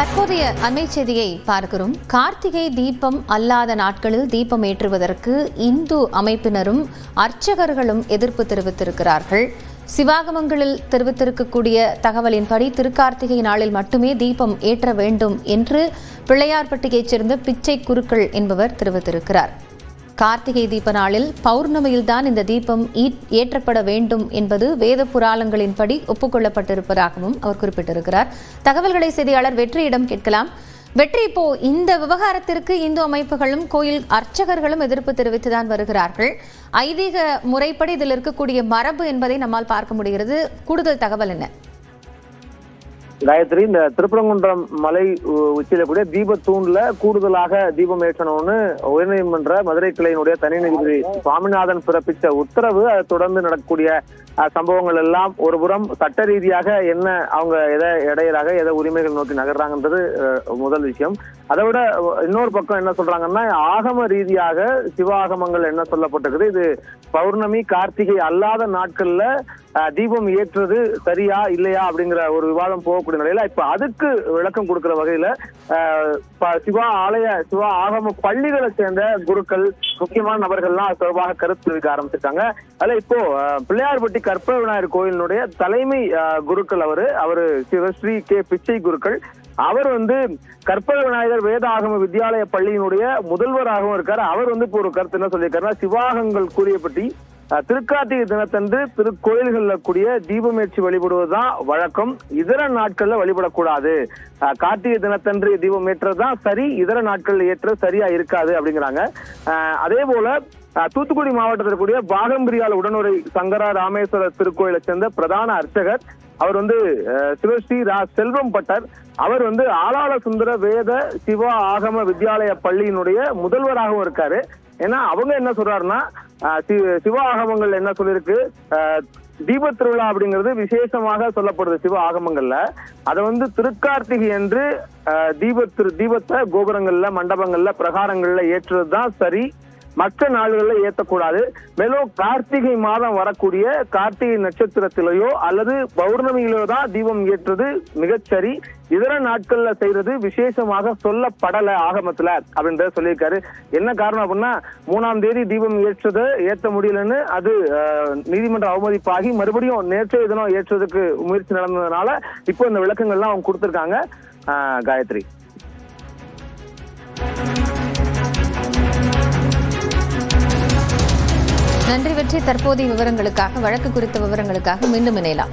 தற்போதைய அண்மை செய்தியை பார்க்கிறோம். கார்த்திகை தீபம் அல்லாத நாட்களில் தீபம் ஏற்றுவதற்கு இந்து அமைப்பினரும் அர்ச்சகர்களும் எதிர்ப்பு தெரிவித்திருக்கிறார்கள். சிவாகமங்களில் தெரிவித்திருக்கக்கூடிய தகவலின்படி திருக்கார்த்திகை நாளில் மட்டுமே தீபம் ஏற்ற வேண்டும் என்று பிள்ளையார்பட்டியைச் சேர்ந்த பிச்சை குருக்கள் என்பவர் தெரிவித்திருக்கிறார். கார்த்திகை தீப நாளில் பௌர்ணமியில்தான் இந்த தீபம் ஏற்றப்பட வேண்டும் என்பது வேத புராணங்களின்படி ஒப்புக்கொள்ளப்பட்டிருப்பதாகவும் அவர் குறிப்பிட்டிருக்கிறார். தகவல்களை செய்தியாளர் வெற்றியிடம் கேட்கலாம். வெற்றி இப்போ இந்த விவகாரத்திற்கு இந்து அமைப்புகளும் கோயில் அர்ச்சகர்களும் எதிர்ப்பு தெரிவித்துதான் வருகிறார்கள். ஐதீக முறைப்படி இதில் இருக்கக்கூடிய மரபு என்பதை நம்மால் பார்க்க முடிகிறது. கூடுதல் தகவல் என்ன? காயத்ரி இந்த திருப்பரங்குன்றம் மலை உ- கூட தீப தீபத்தூண்ல கூடுதலாக தீபம் ஏற்றணும்னு உயர்நீதிமன்ற மதுரை கிளையினுடைய தனி நீதிபதி சுவாமிநாதன் பிறப்பித்த உத்தரவு அதை தொடர்ந்து நடக்கக்கூடிய சம்பவங்கள் எல்லாம் ஒருபுறம் சட்ட ரீதியாக என்ன அவங்க எதை இடையராக எதை உரிமைகள் நோக்கி நகர்றாங்கன்றது முதல் விஷயம். அதை விட இன்னொரு பக்கம் என்ன சொல்றாங்கன்னா ஆகம ரீதியாக சிவாகமங்கள் என்ன சொல்லப்பட்டிருக்குது இது பௌர்ணமி கார்த்திகை அல்லாத நாட்கள்ல தீபம் ஏற்றது சரியா இல்லையா அப்படிங்கிற ஒரு விவாதம் போகக்கூடிய நிலையில இப்ப அதுக்கு விளக்கம் கொடுக்கிற வகையில சிவா ஆலய சிவா ஆகம பள்ளிகளை சேர்ந்த குருக்கள் முக்கியமான நபர்கள்லாம் தொடர்பாக கருத்து தெரிவிக்க ஆரம்பிச்சிருக்காங்க. அதுல இப்போ பிள்ளையார்பட்டி கற்ப விநாயகர் கோயிலினுடைய தலைமை குருக்கள் அவரு அவரு சிவஸ்ரீ கே பிச்சை குருக்கள். அவர் வந்து கற்பக விநாயகர் வேத ஆகம வித்யாலய பள்ளியினுடைய முதல்வராகவும் இருக்காரு. அவர் வந்து இப்போ ஒரு கருத்து என்ன சொல்லியிருக்காருன்னா சிவாகங்கள் கூறியபடி திருக்கார்த்திகை தினத்தன்று திருக்கோயில்களில் கூடிய தீபமேற்றி வழிபடுவதுதான் வழக்கம். இதர நாட்கள்ல வழிபடக்கூடாது. கார்த்திகை தினத்தன்று தீபம் ஏற்றதுதான் சரி இதர நாட்கள் ஏற்ற சரியா இருக்காது அப்படிங்கிறாங்க. அதே போல தூத்துக்குடி மாவட்டத்தில் கூடிய பாகம்பிரியால் உடனுரை சங்கரா ராமேஸ்வரர் திருக்கோயிலை சேர்ந்த பிரதான அர்ச்சகர் அவர் வந்து சிவஸ்ரீ ரா செல்வம் பட்டர். அவர் வந்து ஆளாள சுந்தர வேத சிவா ஆகம வித்யாலய பள்ளியினுடைய முதல்வராகவும் இருக்காரு. ஏன்னா அவங்க என்ன சொல்றாருன்னா அஹ், சிவ என்ன சொல்லியிருக்கு தீப திருவிழா அப்படிங்கிறது விசேஷமாக சொல்லப்படுது சிவ ஆகமங்கள்ல. அதை வந்து திருக்கார்த்திகை என்று தீப தீபத் திரு தீபத்தை கோபுரங்கள்ல மண்டபங்கள்ல பிரகாரங்கள்ல ஏற்றுறது தான் சரி. மற்ற நாடுகளில் ஏற்றக்கூடாது மேலும் கார்த்திகை மாதம் வரக்கூடிய கார்த்திகை நட்சத்திரத்திலேயோ அல்லது பௌர்ணமியிலோ தான் தீபம் ஏற்றது மிகச்சரி. இதர நாட்கள்ல செய்யறது விசேஷமாக சொல்லப்படல ஆகமத்துல அப்படின்றத சொல்லியிருக்காரு. என்ன காரணம் அப்படின்னா மூணாம் தேதி தீபம் ஏற்றது ஏற்ற முடியலன்னு அது நீதிமன்றம் நீதிமன்ற அவமதிப்பாகி மறுபடியும் நேற்றைய தினம் ஏற்றுவதற்கு முயற்சி நடந்ததுனால இப்போ இந்த விளக்கங்கள்லாம் அவங்க கொடுத்துருக்காங்க. காயத்ரி. நன்றி வெற்றி தற்போதைய விவரங்களுக்காக வழக்கு குறித்த விவரங்களுக்காக மீண்டும் இணையலாம்.